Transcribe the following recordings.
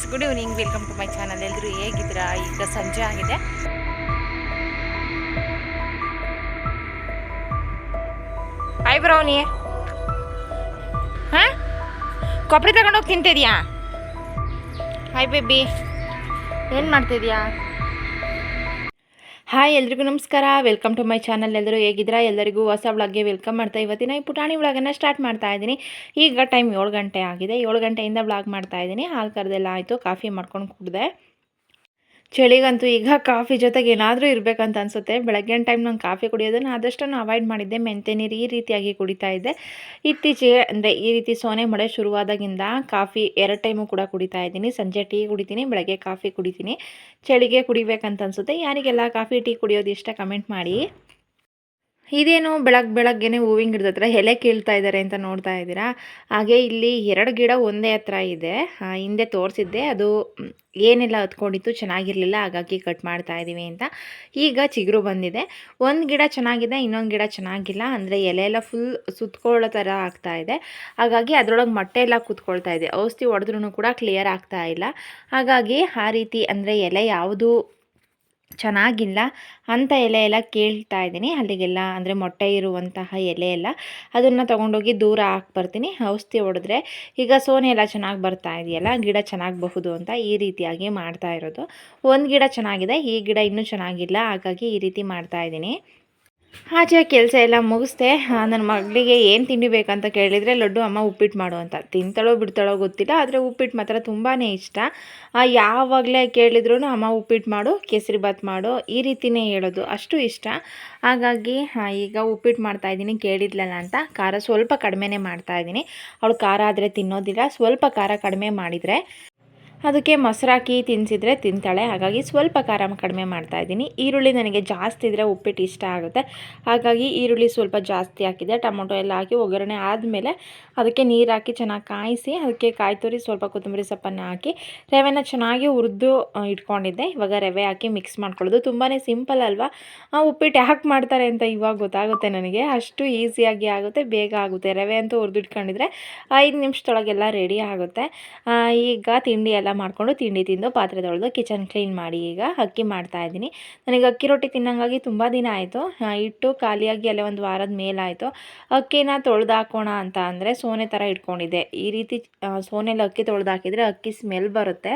Friends good evening welcome to my channel ಎಲ್ಲರೂ ಹೇಗಿದ್ದೀರಾ? ಈಗ ಸಂಜೆ ಆಗಿದೆ. ಹಾಯ್ ಬ್ರೌನಿ ಹಾಂ ಕೊಬ್ಬರಿ ತಗೊಂಡೋಗಿ ತಿಂತಿದ್ಯಾ? ಹಾಯ್ ಬೇಬಿ ಏನು ಮಾಡ್ತಿದ್ಯಾ? ಹಾಯ್ ಎಲ್ರಿಗೂ ನಮಸ್ಕಾರ. ವೆಲ್ಕಮ್ ಟು ಮೈ ಚಾನಲ್ ಎಲ್ಲರೂ ಹೇಗಿದ್ದೀರಾ? ಎಲ್ಲರಿಗೂ ಹೊಸ ವ್ಲಾಗ್ಗೆ ವೆಲ್ಕಮ್ ಮಾಡ್ತಾ ಇವತ್ತಿನ ಈ ಪುಟಾಣಿ ವ್ಲಾಗನ್ನು ಸ್ಟಾರ್ಟ್ ಮಾಡ್ತಾ ಇದ್ದೀನಿ. ಈಗ ಟೈಮ್ ಏಳು ಗಂಟೆ ಆಗಿದೆ. ಏಳು ಗಂಟೆಯಿಂದ ಬ್ಲಾಗ್ ಮಾಡ್ತಾ ಇದ್ದೀನಿ. ಹಾಲು ಕರೆದೆಲ್ಲ ಆಯಿತು. ಕಾಫಿ ಮಾಡ್ಕೊಂಡು ಕುಡಿದೆ. ಚಳಿಗಂತೂ ಈಗ ಕಾಫಿ ಜೊತೆಗೆ ಏನಾದರೂ ಇರಬೇಕಂತ ಅನಿಸುತ್ತೆ. ಬೆಳಗ್ಗಿನ ಟೈಮ್ ನಾನು ಕಾಫಿ ಕುಡಿಯೋದನ್ನು ಆದಷ್ಟನ್ನು ಅವಾಯ್ಡ್ ಮಾಡಿದ್ದೆ. ಮೆಂತೆ ನೀರು ಈ ರೀತಿಯಾಗಿ ಕುಡಿತಾ ಇದ್ದೆ. ಇತ್ತೀಚೆಗೆ ಅಂದರೆ ಈ ರೀತಿ ಸೋನೆ ಮಳೆ ಶುರುವಾದಾಗಿಂದ ಕಾಫಿ ಎರಡು ಟೈಮು ಕೂಡ ಕುಡಿತಾ ಇದ್ದೀನಿ. ಸಂಜೆ ಟೀ ಕುಡಿತೀನಿ, ಬೆಳಗ್ಗೆ ಕಾಫಿ ಕುಡಿತೀನಿ. ಚಳಿಗೆ ಕುಡಿಬೇಕಂತ ಅನಿಸುತ್ತೆ. ಯಾರಿಗೆಲ್ಲ ಕಾಫಿ, ಟೀ ಕುಡಿಯೋದು ಇಷ್ಟ ಕಮೆಂಟ್ ಮಾಡಿ. ಇದೇನು ಬೆಳಗ್ಗೆ ಬೆಳಗ್ಗೆನೆ ಹೂವಿನ ಗಿಡದ ಹತ್ರ ಎಲೆ ಕೀಳ್ತಾ ಇದ್ದಾರೆ ಅಂತ ನೋಡ್ತಾ ಇದ್ದೀರಾ? ಹಾಗೆ ಇಲ್ಲಿ ಎರಡು ಗಿಡ ಒಂದೇ ಹತ್ರ ಇದೆ. ಹಿಂದೆ ತೋರಿಸಿದ್ದೆ. ಅದು ಏನೆಲ್ಲ ಹತ್ಕೊಂಡಿತ್ತು ಚೆನ್ನಾಗಿರಲಿಲ್ಲ, ಹಾಗಾಗಿ ಕಟ್ ಮಾಡ್ತಾ ಇದ್ದೀವಿ ಅಂತ. ಈಗ ಚಿಗುರು ಬಂದಿದೆ. ಒಂದು ಗಿಡ ಚೆನ್ನಾಗಿದೆ, ಇನ್ನೊಂದು ಗಿಡ ಚೆನ್ನಾಗಿಲ್ಲ. ಅಂದರೆ ಎಲೆ ಎಲ್ಲ ಫುಲ್ ಸುತ್ಕೊಳ್ಳೋ ಥರ ಆಗ್ತಾ ಇದೆ. ಹಾಗಾಗಿ ಅದರೊಳಗೆ ಮೊಟ್ಟೆ ಎಲ್ಲ ಕೂತ್ಕೊಳ್ತಾ ಇದೆ. ಔಷಧಿ ಹೊಡೆದ್ರೂ ಕೂಡ ಕ್ಲಿಯರ್ ಆಗ್ತಾ ಇಲ್ಲ. ಹಾಗಾಗಿ ಆ ರೀತಿ ಅಂದರೆ ಎಲೆ ಯಾವುದು ಚೆನ್ನಾಗಿಲ್ಲ ಅಂಥ ಎಲೆ ಎಲ್ಲ ಕೇಳ್ತಾ ಇದ್ದೀನಿ. ಅಲ್ಲಿಗೆಲ್ಲ ಅಂದರೆ ಮೊಟ್ಟೆ ಇರುವಂತಹ ಎಲೆ ಎಲ್ಲ ಅದನ್ನು ತೊಗೊಂಡೋಗಿ ದೂರ ಹಾಕಿ ಬರ್ತೀನಿ. ಔಷಧಿ ಹೊಡೆದ್ರೆ ಈಗ ಸೋನೆ ಎಲ್ಲ ಚೆನ್ನಾಗಿ ಬರ್ತಾ ಇದೆಯಲ್ಲ, ಗಿಡ ಚೆನ್ನಾಗಬಹುದು ಅಂತ ಈ ರೀತಿಯಾಗಿ ಮಾಡ್ತಾ ಇರೋದು. ಒಂದು ಗಿಡ ಚೆನ್ನಾಗಿದೆ, ಈ ಗಿಡ ಇನ್ನೂ ಚೆನ್ನಾಗಿಲ್ಲ, ಹಾಗಾಗಿ ಈ ರೀತಿ ಮಾಡ್ತಾ ಇದ್ದೀನಿ. ಆಚೆ ಕೆಲಸ ಎಲ್ಲ ಮುಗಿಸ್ದೆ ನನ್ನ ಮಗಳಿಗೆ ಏನು ತಿಂಡಿ ಬೇಕಂತ ಕೇಳಿದರೆ ಲಡ್ಡು, ಅಮ್ಮ ಉಪ್ಪಿಟ್ಟು ಮಾಡು ಅಂತ. ತಿಂತಾಳೋ ಬಿಡ್ತಾಳೋ ಗೊತ್ತಿಲ್ಲ, ಆದರೆ ಉಪ್ಪಿಟ್ಟು ಮಾತ್ರ ತುಂಬಾ ಇಷ್ಟ. ಯಾವಾಗಲೇ ಕೇಳಿದ್ರು ಅಮ್ಮ ಉಪ್ಪಿಟ್ಟು ಮಾಡು, ಕೇಸರಿ ಬಾತ್ ಮಾಡು, ಈ ರೀತಿಯೇ ಹೇಳೋದು ಅಷ್ಟು ಇಷ್ಟ. ಹಾಗಾಗಿ ಈಗ ಉಪ್ಪಿಟ್ಟು ಮಾಡ್ತಾಯಿದ್ದೀನಿ ಕೇಳಿದ್ಲಲ್ಲ ಅಂತ. ಖಾರ ಸ್ವಲ್ಪ ಕಡಿಮೆನೇ ಮಾಡ್ತಾಯಿದ್ದೀನಿ ಅವಳು ಖಾರ ಆದರೆ ತಿನ್ನೋದಿಲ್ಲ, ಸ್ವಲ್ಪ ಖಾರ ಕಡಿಮೆ ಮಾಡಿದರೆ ಅದಕ್ಕೆ ಮೊಸರಾಕಿ ತಿನ್ನಿಸಿದ್ರೆ ತಿಂತಾಳೆ. ಹಾಗಾಗಿ ಸ್ವಲ್ಪ ಖಾರ ಕಡಿಮೆ ಮಾಡ್ತಾ ಇದ್ದೀನಿ. ಈರುಳ್ಳಿ ನನಗೆ ಜಾಸ್ತಿ ಇದ್ದರೆ ಉಪ್ಪಿಟ್ಟು ಇಷ್ಟ ಆಗುತ್ತೆ. ಹಾಗಾಗಿ ಈರುಳ್ಳಿ ಸ್ವಲ್ಪ ಜಾಸ್ತಿ ಹಾಕಿದೆ. ಟೊಮೊಟೊ ಎಲ್ಲ ಹಾಕಿ ಒಗ್ಗರಣೆ ಆದಮೇಲೆ ಅದಕ್ಕೆ ನೀರು ಹಾಕಿ ಚೆನ್ನಾಗಿ ಕಾಯಿಸಿ, ಅದಕ್ಕೆ ಕಾಯಿ ತುರಿ, ಸ್ವಲ್ಪ ಕೊತ್ತಂಬರಿ ಸೊಪ್ಪನ್ನು ಹಾಕಿ ರವೆನ ಚೆನ್ನಾಗಿ ಹುರಿದು ಇಟ್ಕೊಂಡಿದ್ದೆ. ಇವಾಗ ರವೆ ಹಾಕಿ ಮಿಕ್ಸ್ ಮಾಡ್ಕೊಳ್ಳೋದು. ತುಂಬಾ ಸಿಂಪಲ್ ಅಲ್ವಾ? ಉಪ್ಪಿಟ್ಟು ಯಾಕೆ ಮಾಡ್ತಾರೆ ಅಂತ ಇವಾಗ ಗೊತ್ತಾಗುತ್ತೆ ನನಗೆ. ಅಷ್ಟು ಈಸಿಯಾಗಿ ಆಗುತ್ತೆ. ಬೇಗ ಆಗುತ್ತೆ. ರವೆ ಅಂತೂ ಹುರಿದು ಇಟ್ಕೊಂಡಿದ್ರೆ ಐದು ನಿಮಿಷದೊಳಗೆಲ್ಲ ರೆಡಿ ಆಗುತ್ತೆ. ಈಗ ತಿಂಡಿ ಎಲ್ಲ ಮಾಡಿಕೊಂಡು ತಿಂಡಿ ತಿಂದು ಪಾತ್ರೆ ತೊಳೆದು ಕಿಚನ್ ಕ್ಲೀನ್ ಮಾಡಿ ಈಗ ಅಕ್ಕಿ ಮಾಡ್ತಾ ಇದ್ದೀನಿ. ನನಗೆ ಅಕ್ಕಿ ರೊಟ್ಟಿ ತಿನ್ನಂಗಾಗಿ ತುಂಬ ದಿನ ಆಯಿತು. ಇಟ್ಟು ಖಾಲಿಯಾಗಿ ಅಲ್ಲೇ ಒಂದು ವಾರದ ಮೇಲಾಯಿತು. ಅಕ್ಕಿನ ತೊಳೆದು ಹಾಕೋಣ ಅಂತ ಅಂದರೆ ಸೋನೆ ಥರ ಇಟ್ಕೊಂಡಿದ್ದೆ. ಈ ರೀತಿ ಸೋನೆಲಿ ಅಕ್ಕಿ ತೊಳೆದು ಹಾಕಿದರೆ ಅಕ್ಕಿ ಸ್ಮೆಲ್ ಬರುತ್ತೆ.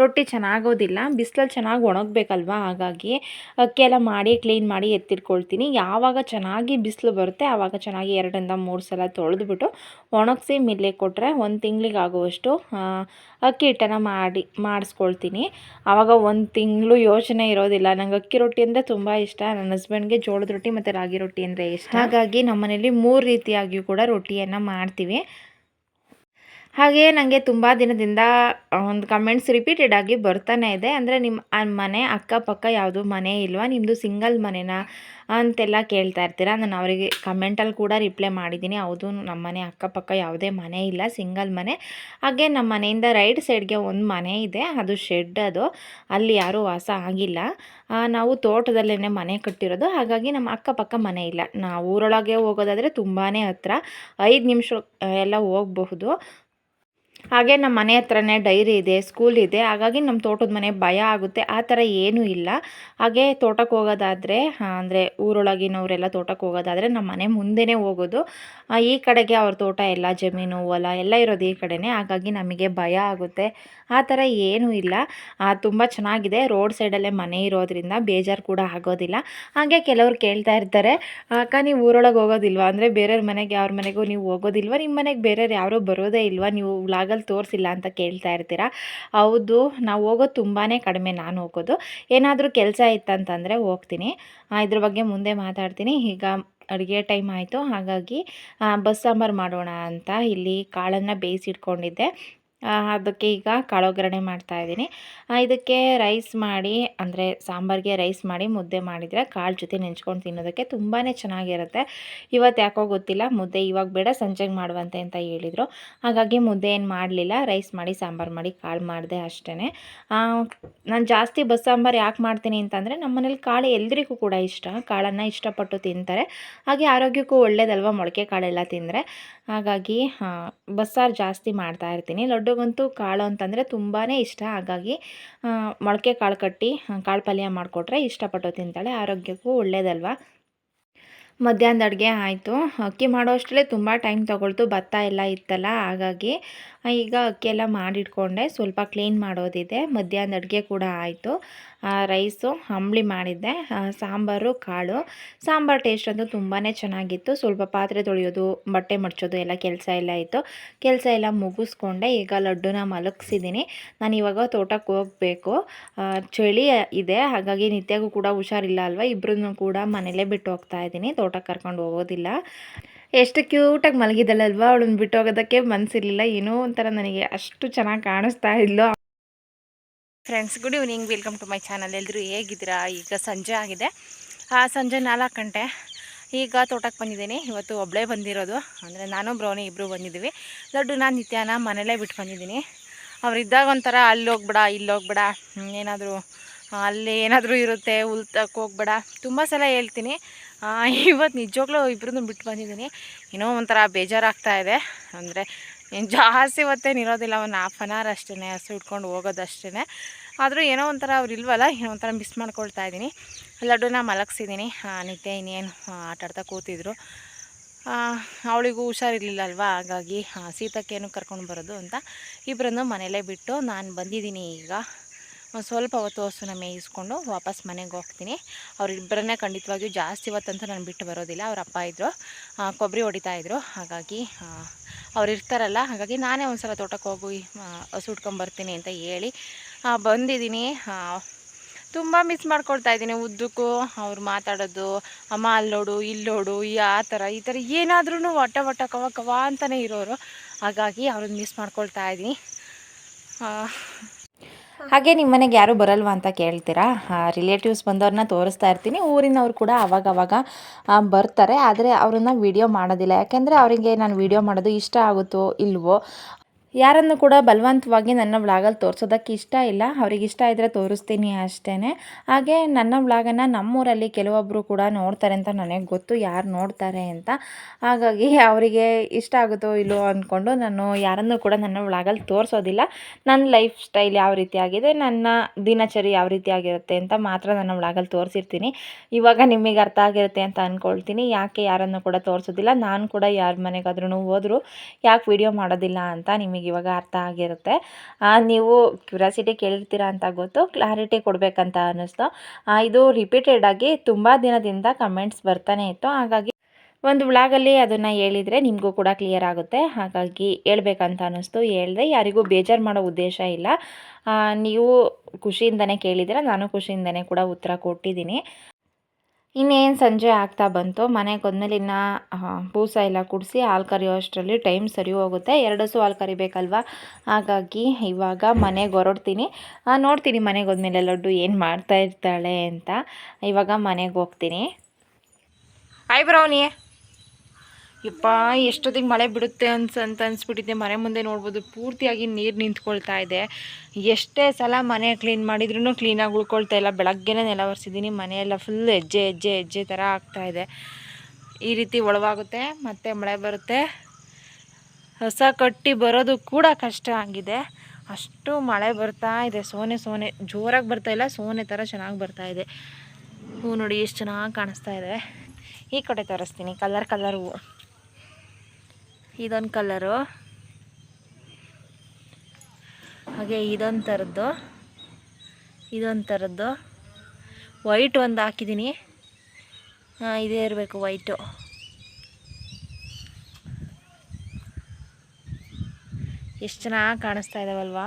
ರೊಟ್ಟಿ ಚೆನ್ನಾಗೋದಿಲ್ಲ. ಬಿಸಿಲಲ್ಲಿ ಚೆನ್ನಾಗಿ ಒಣಗಬೇಕಲ್ವಾ? ಹಾಗಾಗಿ ಅಕ್ಕಿ ಎಲ್ಲ ಮಾಡಿ ಕ್ಲೀನ್ ಮಾಡಿ ಎತ್ತಿಟ್ಕೊಳ್ತೀನಿ. ಯಾವಾಗ ಚೆನ್ನಾಗಿ ಬಿಸಿಲು ಬರುತ್ತೆ ಆವಾಗ ಚೆನ್ನಾಗಿ ಎರಡರಿಂದ ಮೂರು ಸಲ ತೊಳೆದುಬಿಟ್ಟು ಒಣಗಿಸಿ ಮಿಲ್ಲೆ ಕೊಟ್ಟರೆ ಒಂದು ತಿಂಗಳಿಗೆ ಆಗುವಷ್ಟು ಅಕ್ಕಿ ಹಿಟ್ಟನ್ನು ಮಾಡಿ, ಮಾಡಿಸ್ಕೊಳ್ತೀನಿ. ಆವಾಗ ಒಂದು ತಿಂಗಳು ಯೋಚನೆ ಇರೋದಿಲ್ಲ. ನಂಗೆ ಅಕ್ಕಿ ರೊಟ್ಟಿ ಅಂದರೆ ತುಂಬ ಇಷ್ಟ. ನನ್ನ ಹಸ್ಬೆಂಡ್ಗೆ ಜೋಳದ ರೊಟ್ಟಿ ಮತ್ತು ರಾಗಿ ರೊಟ್ಟಿ ಅಂದರೆ ಇಷ್ಟ. ಹಾಗಾಗಿ ನಮ್ಮ ಮನೇಲಿ ಮೂರು ರೀತಿಯಾಗಿಯೂ ಕೂಡ ರೊಟ್ಟಿಯನ್ನು ಮಾಡ್ತೀವಿ. ಹಾಗೆ ನನಗೆ ತುಂಬ ದಿನದಿಂದ ಒಂದು ಕಮೆಂಟ್ಸ್ ರಿಪೀಟೆಡ್ ಆಗಿ ಬರ್ತಾನೆ ಇದೆ. ಅಂದರೆ ನಿಮ್ಮ ಮನೆ ಅಕ್ಕಪಕ್ಕ ಯಾವುದು ಮನೆ ಇಲ್ವಾ? ನಿಮ್ಮದು ಸಿಂಗಲ್ ಮನೆನಾ ಅಂತೆಲ್ಲ ಕೇಳ್ತಾ ಇರ್ತೀರ? ನಾನು ಅವರಿಗೆ ಕಮೆಂಟಲ್ಲಿ ಕೂಡ ರಿಪ್ಲೈ ಮಾಡಿದ್ದೀನಿ. ಹೌದು, ನಮ್ಮ ಮನೆ ಅಕ್ಕಪಕ್ಕ ಯಾವುದೇ ಮನೆ ಇಲ್ಲ ಸಿಂಗಲ್ ಮನೆ. ಹಾಗೆ ನಮ್ಮ ಮನೆಯಿಂದ ರೈಟ್ ಸೈಡ್ಗೆ ಒಂದು ಮನೆ ಇದೆ. ಅದು ಶೆಡ್ ಅದು. ಅಲ್ಲಿ ಯಾರೂ ವಾಸ ಆಗಿಲ್ಲ. ನಾವು ತೋಟದಲ್ಲೇ ಮನೆ ಕಟ್ಟಿರೋದು. ಹಾಗಾಗಿ ನಮ್ಮ ಅಕ್ಕಪಕ್ಕ ಮನೆ ಇಲ್ಲ. ನಾವು ಊರೊಳಗೆ ಹೋಗೋದಾದರೆ ತುಂಬಾ ಹತ್ರ. ಐದು ನಿಮಿಷ, ಎಲ್ಲ ಹೋಗಬಹುದು. ಹಾಗೆ ನಮ್ಮ ಮನೆ ಹತ್ರನೇ ಡೈರಿ ಇದೆ ಸ್ಕೂಲ್ ಇದೆ. ಹಾಗಾಗಿ ನಮ್ಮ ತೋಟದ ಮನೆ ಭಯ ಆಗುತ್ತೆ. ಆ ಥರ ಏನೂ ಇಲ್ಲ. ಹಾಗೆ ತೋಟಕ್ಕೆ ಹೋಗೋದಾದರೆ ಅಂದರೆ ಊರೊಳಗಿನವರೆಲ್ಲ ತೋಟಕ್ಕೆ ಹೋಗೋದಾದರೆ ನಮ್ಮ ಮನೆ ಮುಂದೆನೇ ಹೋಗೋದು. ಈ ಕಡೆಗೆ ಅವ್ರ ತೋಟ ಎಲ್ಲ ಜಮೀನು, ಹೊಲ ಎಲ್ಲ ಇರೋದು ಈ ಕಡೆನೇ. ಹಾಗಾಗಿ ನಮಗೆ ಭಯ ಆಗುತ್ತೆ. ಆ ಥರ ಏನೂ ಇಲ್ಲ. ತುಂಬ ಚೆನ್ನಾಗಿದೆ. ರೋಡ್ ಸೈಡಲ್ಲೇ ಮನೆ ಇರೋದ್ರಿಂದ ಬೇಜಾರು ಕೂಡ ಆಗೋದಿಲ್ಲ. ಹಾಗೆ ಕೆಲವರು ಕೇಳ್ತಾ ಇರ್ತಾರೆ, ಅಕ್ಕ, ನೀವು ಊರೊಳಗೆ ಹೋಗೋದಿಲ್ವಾ? ಅಂದರೆ ಬೇರೆಯವ್ರ ಮನೆಗೆ, ಅವ್ರ ಮನೆಗೂ ನೀವು ಹೋಗೋದಿಲ್ವಾ? ನಿಮ್ಮ ಮನೆಗೆ ಬೇರೆಯವ್ರು ಯಾರೂ ಬರೋದೇ ಇಲ್ವಾ? ನೀವು ವ್ಲಾಗಲ್ಲಿ ತೋರಿಸಿಲ್ಲ ಅಂತ ಕೇಳ್ತಾ ಇರ್ತೀರಾ? ಹೌದು, ನಾವು ಹೋಗೋದು ತುಂಬಾ ಕಡಿಮೆ ನಾನು ಹೋಗೋದು. ಏನಾದರೂ ಕೆಲಸ ಇತ್ತಂತಂದರೆ ಹೋಗ್ತೀನಿ. ಇದ್ರ ಬಗ್ಗೆ ಮುಂದೆ ಮಾತಾಡ್ತೀನಿ. ಈಗ ಅಡುಗೆ ಟೈಮ್ ಆಯಿತು. ಹಾಗಾಗಿ ಬಸ್ ಸಾಂಬಾರು ಮಾಡೋಣ ಅಂತ ಇಲ್ಲಿ ಕಾಳನ್ನು ಬೇಯಿಸಿಟ್ಕೊಂಡಿದ್ದೆ. ಅದಕ್ಕೆ ಈಗ ಕಾಳೊಗ್ಗರಣೆ ಮಾಡ್ತಾಯಿದ್ದೀನಿ ಇದಕ್ಕೆ ರೈಸ್ ಮಾಡಿ, ಅಂದರೆ ಸಾಂಬಾರಿಗೆ ರೈಸ್ ಮಾಡಿ ಮುದ್ದೆ ಮಾಡಿದರೆ ಕಾಳು ಜೊತೆ ನೆಂಚ್ಕೊಂಡು ತಿನ್ನೋದಕ್ಕೆ ತುಂಬಾ ಚೆನ್ನಾಗಿರುತ್ತೆ. ಇವತ್ತು ಯಾಕೋ ಗೊತ್ತಿಲ್ಲ, ಮುದ್ದೆ ಇವಾಗ ಬೇಡ, ಸಂಜೆಗೆ ಮಾಡುವಂತೆ ಅಂತ ಹೇಳಿದರು. ಹಾಗಾಗಿ ಮುದ್ದೆ ಏನು ಮಾಡಲಿಲ್ಲ, ರೈಸ್ ಮಾಡಿ, ಸಾಂಬಾರು ಮಾಡಿ ಕಾಳು ಮಾಡಿದೆ ಅಷ್ಟೇ ನಾನು ಜಾಸ್ತಿ ಬಸ್ ಸಾಂಬಾರು ಯಾಕೆ ಮಾಡ್ತೀನಿ ಅಂತಂದರೆ ನಮ್ಮನೇಲಿ ಕಾಳು ಎಲ್ರಿಗೂ ಕೂಡ ಇಷ್ಟ. ಕಾಳನ್ನು ಇಷ್ಟಪಟ್ಟು ತಿಂತಾರೆ. ಹಾಗೆ ಆರೋಗ್ಯಕ್ಕೂ ಒಳ್ಳೇದಲ್ವ ಮೊಳಕೆ ಕಾಳೆಲ್ಲ ತಿಂದರೆ. ಹಾಗಾಗಿ ಬಸ್ಸಾರು ಜಾಸ್ತಿ ಮಾಡ್ತಾ ಇರ್ತೀನಿ. ಲಡ್ಡು ಲಡ್ಡುಗಂತೂ ಕಾಳು ಅಂತಂದರೆ ತುಂಬಾ ಇಷ್ಟ. ಹಾಗಾಗಿ ಮೊಳಕೆ ಕಾಳು ಕಟ್ಟಿ ಕಾಳು ಪಲ್ಯ ಮಾಡಿಕೊಟ್ರೆ ಇಷ್ಟಪಟ್ಟು ತಿಂತಾಳೆ. ಆರೋಗ್ಯಕ್ಕೂ ಒಳ್ಳೇದಲ್ವಾ? ಮಧ್ಯಾಹ್ನದ ಅಡುಗೆ ಆಯಿತು. ಅಕ್ಕಿ ಮಾಡೋ ಅಷ್ಟರಲ್ಲೇ ತುಂಬ ಟೈಮ್ ತೊಗೊಳ್ತು. ಭತ್ತ ಎಲ್ಲ ಇತ್ತಲ್ಲ, ಹಾಗಾಗಿ ಈಗ ಅಕ್ಕಿ ಎಲ್ಲ ಮಾಡಿಟ್ಕೊಂಡೆ. ಸ್ವಲ್ಪ ಕ್ಲೀನ್ ಮಾಡೋದಿದೆ. ಮಧ್ಯಾಹ್ನದ ಅಡುಗೆ ಕೂಡ ಆಯಿತು. ರೈಸು ಅಂಬ್ಲಿ ಮಾಡಿದ್ದೆ. ಸಾಂಬಾರು, ಕಾಳು. ಸಾಂಬಾರು ಟೇಸ್ಟ್ ಅಂತೂ ತುಂಬಾ ಚೆನ್ನಾಗಿತ್ತು. ಸ್ವಲ್ಪ ಪಾತ್ರೆ ತೊಳೆಯೋದು, ಬಟ್ಟೆ ಮಡಚೋದು ಎಲ್ಲ ಕೆಲಸ ಎಲ್ಲ ಇತ್ತು ಕೆಲಸ ಎಲ್ಲ ಮುಗಿಸ್ಕೊಂಡೆ. ಈಗ ಲಡ್ಡುನ ಮಲಗಿಸಿದ್ದೀನಿ ನಾನು ಇವಾಗ ತೋಟಕ್ಕೆ ಹೋಗಬೇಕು. ಚಳಿ ಇದೆ. ಹಾಗಾಗಿ ನಿತ್ಯಗೂ ಕೂಡ ಹುಷಾರಿಲ್ಲ ಅಲ್ವಾ? ಇಬ್ಬರನ್ನು ಕೂಡ ಮನೇಲೇ ಬಿಟ್ಟು ಹೋಗ್ತಾ ಇದ್ದೀನಿ. ತೋಟಕ್ಕೆ ಕರ್ಕೊಂಡು ಹೋಗೋದಿಲ್ಲ. ಎಷ್ಟು ಕ್ಯೂಟಾಗಿ ಮಲಗಿದಳಲ್ವಾ? ಅವಳನ್ನ ಬಿಟ್ಟು ಹೋಗೋದಕ್ಕೆ ಮನಸ್ಸಿರಲಿಲ್ಲ ಏನೋ ಒಂಥರ ನನಗೆ ಅಷ್ಟು ಚೆನ್ನಾಗಿ ಕಾಣಿಸ್ತಾ ಇದ್ಲು. Friends good evening welcome to my channel ಎಲ್ಲರೂ ಹೇಗಿದ್ದೀರಾ? ಈಗ ಸಂಜೆ ಆಗಿದೆ. ಆ, ಸಂಜೆ ನಾಲ್ಕು ಗಂಟೆ. ಈಗ ತೋಟಕ್ಕೆ ಬಂದಿದ್ದೀನಿ. ಇವತ್ತು ಒಬ್ಬಳೇ ಬಂದಿರೋದು. ಅಂದರೆ ನಾನು ಬ್ರೌನಿ ಇಬ್ಬರು ಬಂದಿದ್ದೀವಿ. ನಾನು ನಿತ್ಯಾನ ಮನೇಲೇ ಬಿಟ್ಟು ಬಂದಿದ್ದೀನಿ ಅವ್ರಿದ್ದಾಗ ಒಂಥರ ಅಲ್ಲಿ ಹೋಗ್ಬೇಡ ಇಲ್ಲಿ ಹೋಗ್ಬೇಡ ಏನಾದರೂ ಅಲ್ಲಿ ಏನಾದರೂ ಇರುತ್ತೆ ಉಲ್ತಕ್ಕೆ ಹೋಗ್ಬೇಡ. ತುಂಬ ಸಲ ಹೇಳ್ತೀನಿ. ಇವತ್ತು ನಿಜವಾಗ್ಲೂ ಇಬ್ಬರನ್ನು ಬಿಟ್ಟು ಬಂದಿದ್ದೀನಿ. ಏನೋ ಒಂಥರ ಬೇಜಾರಾಗ್ತಾ ಇದೆ. ಅಂದರೆ ಏನು ಜಾಸ್ತಿ ಹೊತ್ತೇನು ಇರೋದಿಲ್ಲ ಒಂದು ಹಾಫ್ ಆನ್ ಅವರ್ ಅಷ್ಟೇ ಹಸು ಇಟ್ಕೊಂಡು ಹೋಗೋದಷ್ಟೇ ಆದರೂ ಏನೋ ಒಂಥರ ಅವ್ರು ಇಲ್ವಲ್ಲ, ಏನೋ ಒಂಥರ ಮಿಸ್ ಮಾಡ್ಕೊಳ್ತಾ ಇದ್ದೀನಿ. ಲಡ್ಡುನ ಮಲಗಿಸಿದ್ದೀನಿ. ನಿತ್ಯ ಇನ್ನೇನು ಆಟಾಡ್ತಾ ಕೂತಿದ್ರು. ಅವಳಿಗೂ ಹುಷಾರಿರಲಿಲ್ಲ ಅಲ್ವಾ? ಹಾಗಾಗಿ ಸೀತಕ್ಕೇನು ಕರ್ಕೊಂಡು ಬರೋದು ಅಂತ ಇಬ್ಬರನ್ನು ಮನೇಲೇ ಬಿಟ್ಟು ನಾನು ಬಂದಿದ್ದೀನಿ ಈಗ. ಸ್ವಲ್ಪ ಹೊತ್ತು ಹಸುನ ಮೇಯಿಸ್ಕೊಂಡು ವಾಪಸ್ ಮನೆಗೆ ಹೋಗ್ತೀನಿ. ಅವರಿಬ್ಬರನ್ನೇ ಖಂಡಿತವಾಗಿಯೂ ಜಾಸ್ತಿ ಹೊತ್ತಂತೂ ನಾನು ಬಿಟ್ಟು ಬರೋದಿಲ್ಲ. ಅವ್ರ ಅಪ್ಪ ಇದ್ದರು ಕೊಬ್ಬರಿ ಹೊಡಿತಾ ಇದ್ದರು ಹಾಗಾಗಿ ಅವ್ರು ಇರ್ತಾರಲ್ಲ, ಹಾಗಾಗಿ ನಾನೇ ಒಂದು ಸಲ ತೋಟಕ್ಕೆ ಹೋಗಿ ಹಸು ಉಟ್ಕೊಂಬರ್ತೀನಿ ಅಂತ ಹೇಳಿ ಬಂದಿದ್ದೀನಿ ತುಂಬ ಮಿಸ್ ಮಾಡ್ಕೊಳ್ತಾ ಇದ್ದೀನಿ ಉದ್ದಕ್ಕೂ. ಅವ್ರು ಮಾತಾಡೋದು, ಅಮ್ಮ ಅಲ್ಲೋಡು ಇಲ್ಲೋಡು ಈ, ಆ ಥರ, ಈ ಥರ ಏನಾದ್ರೂ ವಟ ವಟ ಕವ ಕವ ಅಂತಲೇ ಇರೋರು. ಹಾಗಾಗಿ ಅವ್ರನ್ನ ಮಿಸ್ ಮಾಡ್ಕೊಳ್ತಾ ಇದ್ದೀನಿ. ಹಾಗೆ ನಿಮ್ಮ ಮನೆಗೆ ಯಾರು ಬರಲ್ವಾ ಅಂತ ಕೇಳ್ತೀರಾ? ರಿಲೇಟಿವ್ಸ್ ಬಂದವ್ರನ್ನ ತೋರಿಸ್ತಾ ಇರ್ತೀನಿ. ಊರಿನವ್ರು ಕೂಡ ಅವಾಗ ಅವಾಗ ಬರ್ತಾರೆ. ಆದರೆ ಅವ್ರನ್ನ ವಿಡಿಯೋ ಮಾಡೋದಿಲ್ಲ. ಯಾಕೆಂದರೆ ಅವರಿಗೆ ನಾನು ವಿಡಿಯೋ ಮಾಡೋದು ಇಷ್ಟ ಆಗುತ್ತೋ ಇಲ್ವೋ ಯಾರನ್ನು ಕೂಡ ಬಲವಂತವಾಗಿ ನನ್ನ ವ್ಲಾಗಲ್ಲಿ ತೋರಿಸೋದಕ್ಕೆ ಇಷ್ಟ ಇಲ್ಲ. ಅವ್ರಿಗೆ ಇಷ್ಟ ಇದ್ದರೆ ತೋರಿಸ್ತೀನಿ ಅಷ್ಟೇ ಹಾಗೆ ನನ್ನ ವ್ಲಾಗನ್ನು ನಮ್ಮೂರಲ್ಲಿ ಕೆಲವೊಬ್ಬರು ಕೂಡ ನೋಡ್ತಾರೆ ಅಂತ ನನಗೆ ಗೊತ್ತು. ಯಾರು ನೋಡ್ತಾರೆ ಅಂತ. ಹಾಗಾಗಿ ಅವರಿಗೆ ಇಷ್ಟ ಆಗುತ್ತೋ ಇಲ್ಲೋ ಅಂದ್ಕೊಂಡು ನಾನು ಯಾರನ್ನು ಕೂಡ ನನ್ನ ವ್ಲಾಗಲ್ಲಿ ತೋರಿಸೋದಿಲ್ಲ. ನನ್ನ ಲೈಫ್ ಸ್ಟೈಲ್ ಯಾವ ರೀತಿ ಆಗಿದೆ, ನನ್ನ ದಿನಚರಿ ಯಾವ ರೀತಿ ಆಗಿರುತ್ತೆ ಅಂತ ಮಾತ್ರ ನನ್ನ ವ್ಲಾಗಲ್ಲಿ ತೋರಿಸಿರ್ತೀನಿ. ಇವಾಗ ನಿಮಗೆ ಅರ್ಥ ಆಗಿರುತ್ತೆ ಅಂತ ಅಂದ್ಕೊಳ್ತೀನಿ ಯಾಕೆ ಯಾರನ್ನು ಕೂಡ ತೋರಿಸೋದಿಲ್ಲ. ನಾನು ಕೂಡ ಯಾರ ಮನೆಗಾದ್ರೂ ಹೋದರೂ ಯಾಕೆ ವಿಡಿಯೋ ಮಾಡೋದಿಲ್ಲ ಅಂತ ನಿಮಗೆ ಇವಾಗ ಅರ್ಥ ಆಗಿರುತ್ತೆ. ನೀವು ಕ್ಯೂರಿಯಾಸಿಟಿ ಕೇಳಿರ್ತೀರಾ ಅಂತ ಗೊತ್ತು, ಕ್ಲಾರಿಟಿ ಕೊಡಬೇಕಂತ ಅನ್ನಿಸ್ತು. ಇದು ರಿಪೀಟೆಡ್ ಆಗಿ ತುಂಬ ದಿನದಿಂದ ಕಮೆಂಟ್ಸ್ ಬರ್ತಾನೆ ಇತ್ತು. ಹಾಗಾಗಿ ಒಂದು ವ್ಲಾಗಲ್ಲಿ ಅದನ್ನು ಹೇಳಿದರೆ ನಿಮಗೂ ಕೂಡ ಕ್ಲಿಯರ್ ಆಗುತ್ತೆ. ಹಾಗಾಗಿ ಹೇಳ್ಬೇಕಂತ ಅನ್ನಿಸ್ತು. ಹೇಳಿದೆ, ಯಾರಿಗೂ ಬೇಜಾರು ಮಾಡೋ ಉದ್ದೇಶ ಇಲ್ಲ. ನೀವು ಖುಷಿಯಿಂದನೇ ಕೇಳಿದರೆ ನಾನು ಖುಷಿಯಿಂದನೇ ಕೂಡ ಉತ್ತರ ಕೊಟ್ಟಿದ್ದೀನಿ. ಇನ್ನೇನು ಸಂಜೆ ಆಗ್ತಾ ಬಂತು ಮನೆಗೆ ಹೋದ್ಮೇಲೆ ಇನ್ನು ಬೂಸ ಎಲ್ಲ ಕುಡಿಸಿ ಹಾಲು ಕರಿಯೋ ಅಷ್ಟರಲ್ಲಿ ಟೈಮ್ ಸರಿ ಹೋಗುತ್ತೆ. ಎರಡು ಸು ಹಾಲು ಕರಿಬೇಕಲ್ವ? ಹಾಗಾಗಿ ಇವಾಗ ಮನೆಗೆ ಹೊರಡ್ತೀನಿ. ನೋಡ್ತೀನಿ ಮನೆಗೆ ಹೋದ್ಮೇಲೆ ಲಡ್ಡು ಏನು ಮಾಡ್ತಾ ಇರ್ತಾಳೆ ಅಂತ. ಇವಾಗ ಮನೆಗೆ ಹೋಗ್ತೀನಿ. ಐ ಬ್ರೌನಿ. ಯಪ್ಪ, ಎಷ್ಟೊತ್ತಿಗೆ ಮಳೆ ಬಿಡುತ್ತೆ ಅನ್ಸ್, ಅಂತ ಅನ್ಸ್ಬಿಟ್ಟಿದ್ದೆ ಮನೆ ಮುಂದೆ ನೋಡ್ಬೋದು, ಪೂರ್ತಿಯಾಗಿ ನೀರು ನಿಂತ್ಕೊಳ್ತಾ ಇದೆ. ಎಷ್ಟೇ ಸಲ ಮನೆ ಕ್ಲೀನ್ ಮಾಡಿದ್ರೂ ಕ್ಲೀನಾಗಿ ಉಳ್ಕೊಳ್ತಾ ಇಲ್ಲ. ಬೆಳಗ್ಗೆನೇ ನೆಲ ಒರೆಸಿದ್ದೀನಿ ಮನೆಯೆಲ್ಲ ಫುಲ್ ಹೆಜ್ಜೆ ಹೆಜ್ಜೆ ಹೆಜ್ಜೆ ಥರ ಆಗ್ತಾ ಇದೆ. ಈ ರೀತಿ ಒಳವಾಗುತ್ತೆ, ಮತ್ತು ಮಳೆ ಬರುತ್ತೆ. ಹೊಸ ಕಟ್ಟಿ ಬರೋದು ಕೂಡ ಕಷ್ಟ ಆಗಿದೆ. ಅಷ್ಟು ಮಳೆ ಬರ್ತಾ ಇದೆ. ಸೋನೆ ಸೋನೆ. ಜೋರಾಗಿ ಬರ್ತಾ ಇಲ್ಲ. ಸೋನೆ ಥರ ಚೆನ್ನಾಗಿ ಬರ್ತಾ ಇದೆ. ಹೂ ನೋಡಿ, ಎಷ್ಟು ಚೆನ್ನಾಗಿ ಕಾಣಿಸ್ತಾ ಇದೆ. ಈ ಕಡೆ ತೋರಿಸ್ತೀನಿ. ಕಲರ್ ಕಲರ್ ಹೂವು ಇದೊಂದು ಕಲರು ಹಾಗೆ ಇದೊಂದು ಥರದ್ದು ಇದೊಂದು ಥರದ್ದು ವೈಟ್ ಒಂದು ಹಾಕಿದ್ದೀನಿ ಹಾಂ, ಇದೇ ಇರಬೇಕು ವೈಟು ಎಷ್ಟು ಚೆನ್ನಾಗಿ ಕಾಣಿಸ್ತಾ ಇದಾವಲ್ವಾ?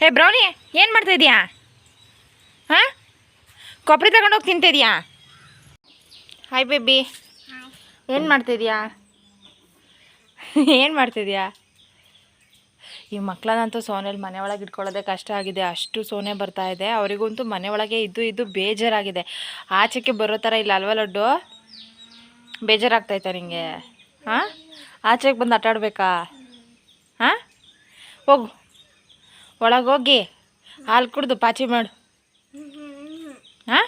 ಹೇ ಬ್ರೌನಿ, ಏನು ಮಾಡ್ತಾ ಇದೀಯಾ? ಹಾಂ? ಕೊಬ್ಬರಿ ತಗೊಂಡೋಗಿ ತಿಂತಿದ್ಯಾ? ಹಾಯ್ ಬೇಬಿ ಏನು ಮಾಡ್ತಿದ್ಯಾ? ಏನು ಮಾಡ್ತಿದ್ಯಾ? ಈ ಮಕ್ಕಳನ್ನಂತೂ ಸೋನೆಯಲ್ಲಿ ಮನೆ ಒಳಗೆ ಇಟ್ಕೊಳ್ಳೋದೇ ಕಷ್ಟ ಆಗಿದೆ. ಅಷ್ಟು ಸೋನೆ ಬರ್ತಾ ಇದೆ. ಅವರಿಗಂತೂ ಮನೆ ಒಳಗೆ ಇದ್ದು ಇದ್ದು ಬೇಜಾರಾಗಿದೆ. ಆಚೆಗೆ ಬರೋ ಥರ ಇಲ್ಲ ಅಲ್ವಾ ಲಡ್ಡು? ಬೇಜಾರಾಗ್ತೈತಾ ನಿಂಗೆ? ಹಾಂ? ಆಚೆಗೆ ಬಂದು ಆಟಾಡಬೇಕಾ ಹಾಂ? ಹೋಗು. ಒಳಗೋಗಿ ಹೋಗಿ ಹಾಲು ಕುಡ್ದು ಪಾಚಿ ಮಾಡು. ಹಾಂ?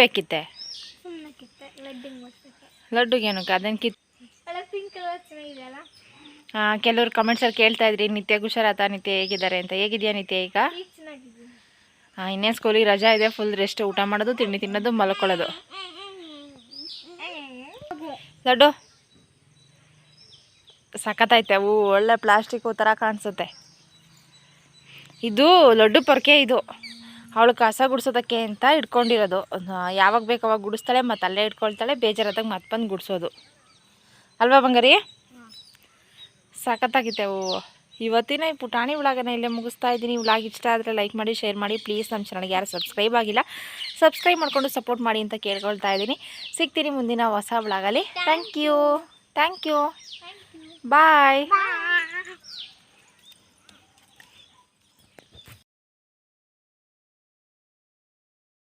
ಬೇಕಿತ್ತೆ ಲಡ್ಡು ಏನು ಲಡ್ಡುಗೇನಕ್ಕೆ? ಅದನ್ನು ಕಿತ್ ಕೆಲವರು ಕಮೆಂಟ್ಸಲ್ಲಿ ಕೇಳ್ತಾ ಇದ್ರಿ ನಿತ್ಯ ಹುಷಾರಾತ ನಿತ್ಯ ಹೇಗಿದ್ದಾರೆ ಅಂತ. ಹೇಗಿದ್ಯಾ ನಿತ್ಯ ಈಗ? ಹಾಂ ಇನ್ನೇನು ಸ್ಕೂಲಿಗೆ ರಜಾ ಇದೆ ಫುಲ್ ರೆಸ್ಟ್ ಊಟ ಮಾಡೋದು ತಿಂಡಿ ತಿನ್ನೋದು ಮಲ್ಕೊಳ್ಳೋದು. ಲಡ್ಡು. ಸಖತ್ತೈತೆ ಅವು ಒಳ್ಳೆ ಪ್ಲಾಸ್ಟಿಕ್ ಥರ ಕಾಣಿಸುತ್ತೆ. ಇದು ಲಡ್ಡು ಪೊರ್ಕೆ ಇದು. ಅವಳು ಕಸ ಗುಡಿಸೋದಕ್ಕೆ ಅಂತ ಇಟ್ಕೊಂಡಿರೋದು. ಯಾವಾಗ ಬೇಕು ಅವಾಗ ಗುಡಿಸ್ತಾಳೆ ಮತ್ತು ಅಲ್ಲೇ ಇಟ್ಕೊಳ್ತಾಳೆ ಬೇಜಾರಾದಾಗ ಮತ್ತೆ ಬಂದು ಗುಡಿಸೋದು. ಅಲ್ವಾ ಬಂಗಾರಿ? ಸಖತ್ತಾಗಿತ್ತೆ ಓ ಇವತ್ತಿನ ಈ ಪುಟಾಣಿ ವ್ಲಾಗನ್ನ ಇಲ್ಲೇ ಮುಗಿಸ್ತಾ ಇದ್ದೀನಿ. ವ್ಲಾಗ್ ಇಷ್ಟ ಆದರೆ ಲೈಕ್ ಮಾಡಿ ಶೇರ್ ಮಾಡಿ. ಪ್ಲೀಸ್ ನಮ್ಮ ಚಾನಲ್ಗೆ ಯಾರು ಸಬ್ಸ್ಕ್ರೈಬ್ ಆಗಿಲ್ಲ ಸಬ್ಸ್ಕ್ರೈಬ್ ಮಾಡಿಕೊಂಡು ಸಪೋರ್ಟ್ ಮಾಡಿ ಅಂತ ಕೇಳ್ಕೊಳ್ತಾ ಇದ್ದೀನಿ. ಸಿಗ್ತೀನಿ ಮುಂದಿನ ಹೊಸ ವ್ಲಾಗಲ್ಲಿ. Thank you. Thank you. Bye.